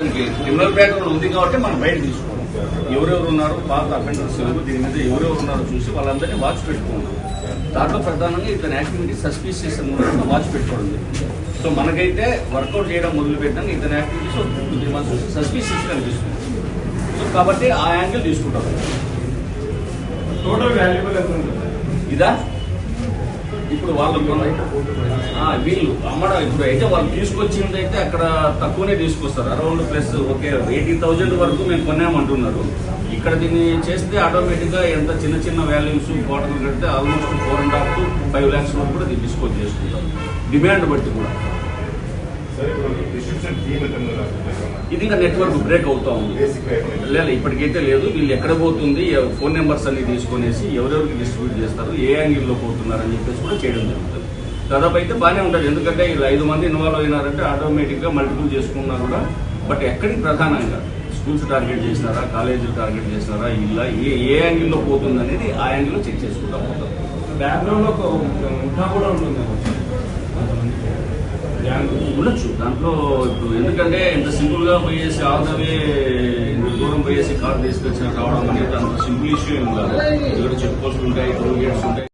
Criminal background ఉంది కాబట్టి మనం బయట తీసుకోవడం ఎవరెవరు ఉన్నారు పాత అఫెండర్స్ ఎవరు దీని మీద ఎవరెవరు ఉన్నారో చూసి వాళ్ళందరినీ వాచ్ పెట్టుకున్నాం దాంట్లో ప్రధానంగా ఇతని యాక్టివిటీ సస్పీషియస్ అని వాచ్ పెట్టుకోవడం జరిగింది. సో మనకైతే వర్కౌట్ చేయడం మొదలు పెట్టాక ఇతని యాక్టివిటీస్ త్రీ మంత్స్ సస్పీషియస్ కనిపిస్తుంది. సో కాబట్టి ఆ యాంగిల్ తీసుకుంటాం. టోటల్ వాల్యుబుల్ ఇదా? ఇప్పుడు వాళ్ళు వీళ్ళు అమ్మడం ఇప్పుడు అయితే వాళ్ళు తీసుకొచ్చింది అయితే అక్కడ తక్కువనే తీసుకొస్తారు. Around plus okay eighty thousand వరకు మేము కొన్నామంటున్నారు. ఇక్కడ దీన్ని చేస్తే ఆటోమేటిక్గా ఎంత చిన్న చిన్న వాల్యూస్ క్వార్టర్ కడితే almost four and half to five lakhs వరకు కూడా దీన్ని తీసుకొచ్చి చేసుకుంటాం. డిమాండ్ బట్టి కూడా. ఇది ఇంకా నెట్వర్క్ బ్రేక్ అవుతా ఉంది. లేదు ఇప్పటికైతే లేదు. వీళ్ళు ఎక్కడ పోతుంది ఫోన్ నెంబర్స్ అన్ని తీసుకునేసి ఎవరెవరికి డిస్ట్రిబ్యూట్ చేస్తారు ఏ యాంగిల్లో పోతున్నారని చెప్పేసి కూడా చేయడం జరుగుతుంది. దాదాపు అయితే బాగానే ఉంటుంది. ఎందుకంటే వీళ్ళు ఐదు మంది ఇన్వాల్వ్ అయినారంటే ఆటోమేటిక్గా మల్టిపుల్ చేసుకున్నా కూడా బట్ ఎక్కడికి ప్రధానంగా? స్కూల్స్ టార్గెట్ చేసినారా కాలేజీలు టార్గెట్ చేసినారా ఇలా ఏ ఏ యాంగిల్లో పోతుంది అనేది ఆ యాంగిల్లో చెక్ చేసుకుంటా పోతాం. బ్యాక్గ్రౌండ్ ఒక ముఠా కూడా ఉంటుంది ఉండొచ్చు. దాంట్లో ఇప్పుడు ఎందుకంటే ఇంత సింపుల్గా పోయేసి ఆల్ ద వే దూరం పోయేసి కార్ తీసుకొచ్చిన రావడం అనేది అంత సింపుల్ ఇష్యూ ఏం కాదు. ఇక్కడ చెక్ పోస్టులు ఉంటాయి టోల్ గేట్స్ ఉంటాయి